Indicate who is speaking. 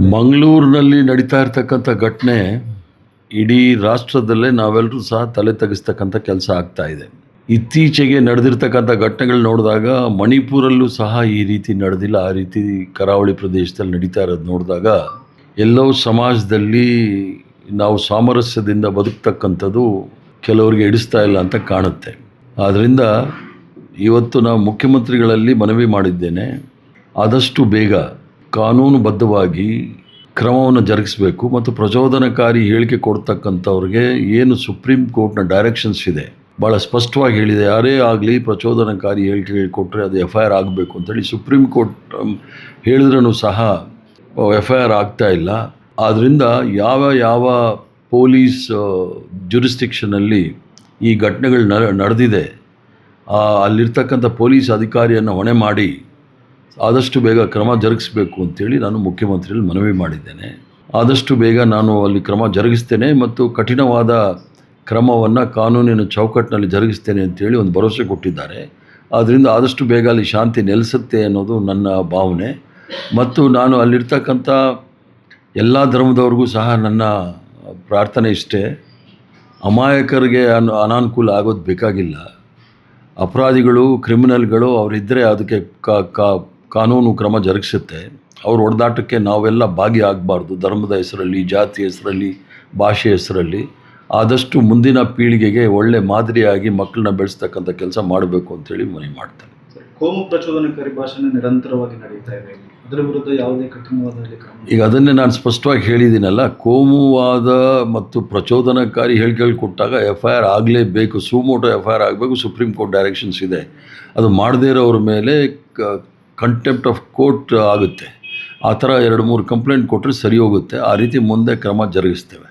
Speaker 1: ಮಂಗಳೂರಿನಲ್ಲಿ ನಡೀತಾ ಇರ್ತಕ್ಕಂಥ ಘಟನೆ ಇಡೀ ರಾಷ್ಟ್ರದಲ್ಲೇ ನಾವೆಲ್ಲರೂ ಸಹ ತಲೆ ತಗ್ಗಿಸ್ತಕ್ಕಂಥ ಕೆಲಸ ಆಗ್ತಾ ಇದೆ. ಇತ್ತೀಚೆಗೆ ನಡೆದಿರ್ತಕ್ಕಂಥ ಘಟನೆಗಳು ನೋಡಿದಾಗ ಮಣಿಪುರಲ್ಲೂ ಸಹ ಈ ರೀತಿ ನಡೆದಿಲ್ಲ. ಆ ರೀತಿ ಕರಾವಳಿ ಪ್ರದೇಶದಲ್ಲಿ ನಡೀತಾ ಇರೋದು ನೋಡಿದಾಗ ಎಲ್ಲೋ ಸಮಾಜದಲ್ಲಿ ನಾವು ಸಾಮರಸ್ಯದಿಂದ ಬದುಕ್ತಕ್ಕಂಥದ್ದು ಕೆಲವರಿಗೆ ಹಿಡಿಸ್ತಾ ಇಲ್ಲ ಅಂತ ಕಾಣುತ್ತೆ. ಆದ್ದರಿಂದ ಇವತ್ತು ನಾವು ಮುಖ್ಯಮಂತ್ರಿಗಳಲ್ಲಿ ಮನವಿ ಮಾಡಿದ್ದೇನೆ. ಆದಷ್ಟು ಬೇಗ ಕಾನೂನುಬದ್ಧವಾಗಿ ಕ್ರಮವನ್ನು ಜರುಗಿಸಬೇಕು ಮತ್ತು ಪ್ರಚೋದನಕಾರಿ ಹೇಳಿಕೆ ಕೊಡ್ತಕ್ಕಂಥವ್ರಿಗೆ ಏನು ಸುಪ್ರೀಂ ಕೋರ್ಟ್ನ ಡೈರೆಕ್ಷನ್ಸ್ ಇದೆ? ಭಾಳ ಸ್ಪಷ್ಟವಾಗಿ ಹೇಳಿದೆ, ಯಾರೇ ಆಗಲಿ ಪ್ರಚೋದನಕಾರಿ ಹೇಳಿಕೆ ಕೊಟ್ಟರೆ ಅದು ಎಫ್ ಐ ಆರ್ ಆಗಬೇಕು ಅಂತೇಳಿ ಸುಪ್ರೀಂ ಕೋರ್ಟ್ ಹೇಳಿದ್ರೂ ಸಹ ಎಫ್ ಐ ಆರ್ ಆಗ್ತಾ ಇಲ್ಲ. ಆದ್ದರಿಂದ ಯಾವ ಯಾವ ಪೊಲೀಸ್ ಜುರಿಸ್ಟಿಕ್ಷನಲ್ಲಿ ಈ ಘಟನೆಗಳು ನಡೆದಿದೆ ಅಲ್ಲಿರ್ತಕ್ಕಂಥ ಪೊಲೀಸ್ ಅಧಿಕಾರಿಯನ್ನು ಹೊಣೆ ಮಾಡಿ ಆದಷ್ಟು ಬೇಗ ಕ್ರಮ ಜರುಗಿಸಬೇಕು ಅಂತೇಳಿ ನಾನು ಮುಖ್ಯಮಂತ್ರಿಯಲ್ಲಿ ಮನವಿ ಮಾಡಿದ್ದೇನೆ. ಆದಷ್ಟು ಬೇಗ ನಾನು ಅಲ್ಲಿ ಕ್ರಮ ಜರುಗಿಸ್ತೇನೆ ಮತ್ತು ಕಠಿಣವಾದ ಕ್ರಮವನ್ನು ಕಾನೂನಿನ ಚೌಕಟ್ಟಿನಲ್ಲಿ ಜರುಗಿಸ್ತೇನೆ ಅಂತೇಳಿ ಒಂದು ಭರವಸೆ ಕೊಟ್ಟಿದ್ದಾರೆ. ಆದ್ದರಿಂದ ಆದಷ್ಟು ಬೇಗ ಅಲ್ಲಿ ಶಾಂತಿ ನೆಲೆಸುತ್ತೆ ಅನ್ನೋದು ನನ್ನ ಭಾವನೆ. ಮತ್ತು ನಾನು ಅಲ್ಲಿರ್ತಕ್ಕಂಥ ಎಲ್ಲ ಧರ್ಮದವ್ರಿಗೂ ಸಹ ನನ್ನ ಪ್ರಾರ್ಥನೆ ಇಷ್ಟೇ. ಅಮಾಯಕರಿಗೆ ಅನು, ಅನಾನುಕೂಲ ಆಗೋದು ಬೇಕಾಗಿಲ್ಲ. ಅಪರಾಧಿಗಳು, ಕ್ರಿಮಿನಲ್ಗಳು ಅವರಿದ್ದರೆ ಅದಕ್ಕೆ ಕಾ- ಕಾನೂನು ಕ್ರಮ ಜರುಗಿಸುತ್ತೆ. ಅವ್ರ ಹೊಡೆದಾಟಕ್ಕೆ ನಾವೆಲ್ಲ ಭಾಗಿಯಾಗಬಾರ್ದು. ಧರ್ಮದ ಹೆಸರಲ್ಲಿ ಜಾತಿ ಹೆಸರಲ್ಲಿ ಭಾಷೆ ಹೆಸರಲ್ಲಿ. ಆದಷ್ಟು ಮುಂದಿನ ಪೀಳಿಗೆಗೆ ಒಳ್ಳೆ ಮಾದರಿಯಾಗಿ ಮಕ್ಕಳನ್ನ ಬೆಳೆಸ್ತಕ್ಕಂಥ ಕೆಲಸ ಮಾಡಬೇಕು ಅಂತೇಳಿ ಮನವಿ ಮಾಡ್ತಾರೆ
Speaker 2: ಕೋಮು ಪ್ರಚೋದನಕಾರಿ ಭಾಷಣ ನಿರಂತರವಾಗಿ ನಡೀತಾ ಇದೆ. ಅದರ ವಿರುದ್ಧ ಯಾವುದೇ ಕಠಿಣವಾದ
Speaker 1: ಈಗ ಅದನ್ನೇ ನಾನು ಸ್ಪಷ್ಟವಾಗಿ ಹೇಳಿದ್ದೀನಲ್ಲ ಕೋಮುವಾದ ಮತ್ತು ಪ್ರಚೋದನಕಾರಿ ಹೇಳಿಕೆಗಳು ಕೊಟ್ಟಾಗ ಎಫ್ ಐ ಆರ್ ಆಗಲೇಬೇಕು. Suo motu F I R ಆಗಬೇಕು. ಸುಪ್ರೀಂ ಕೋರ್ಟ್ ಡೈರೆಕ್ಷನ್ಸ್ ಇದೆ. ಅದು ಮಾಡದೇ ಇರೋರ ಮೇಲೆ ಕಂಟೆಂಪ್ಟ್ ಆಫ್ ಕೋರ್ಟ್ ಆಗುತ್ತೆ. ಆ ಥರ ಎರಡು ಮೂರು ಕಂಪ್ಲೇಂಟ್ ಕೊಟ್ಟರೆ ಸರಿ ಹೋಗುತ್ತೆ. ಆ ರೀತಿ ಮುಂದೆ ಕ್ರಮ ಜರುಗಿಸ್ತೇವೆ.